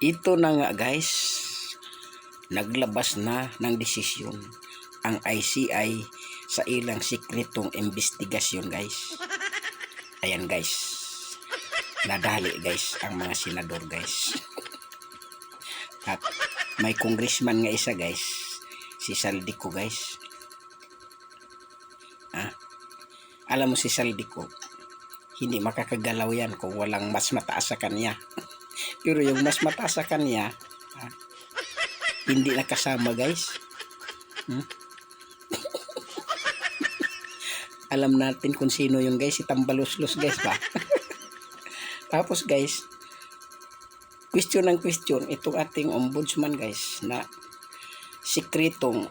Ito na nga guys, naglabas na ng desisyon ang ICI sa ilang sikretong investigasyon guys. Ayan guys, nadali guys ang mga senador guys. At may congressman nga isa guys, si Saldico guys. Ah, alam mo si Saldico, hindi makakagalaw yan kung walang mas mataas sa kanya. Pero yung mas mataas sa kanya, ah, hindi nakasama guys. Hmm? Alam natin kung sino yung guys, si Tambaluslos guys ba? Tapos guys, question ng question, itong ating ombudsman guys, na sikretong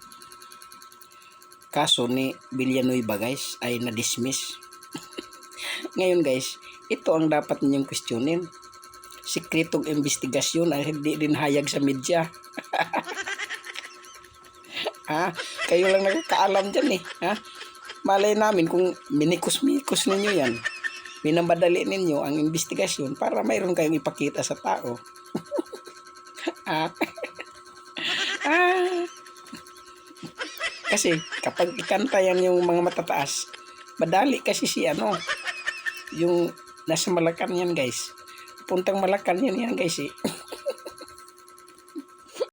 kaso ni Villanueva guys ay na-dismiss. Ngayon guys, ito ang dapat ninyong questionin. Sikretong investigasyon ay hindi rin hayag sa media. ha? Kayo lang nakakaalam dyan eh. Ha? Malay namin kung minikos-mikos ninyo yan. Minamadali ninyo ang investigasyon para mayroon kayong ipakita sa tao. ah. ah. Kasi kapag ikanta yan yung mga matataas, madali kasi si ano, yung nasa Malacan yan guys. Puntang Malacan yan yan guys eh.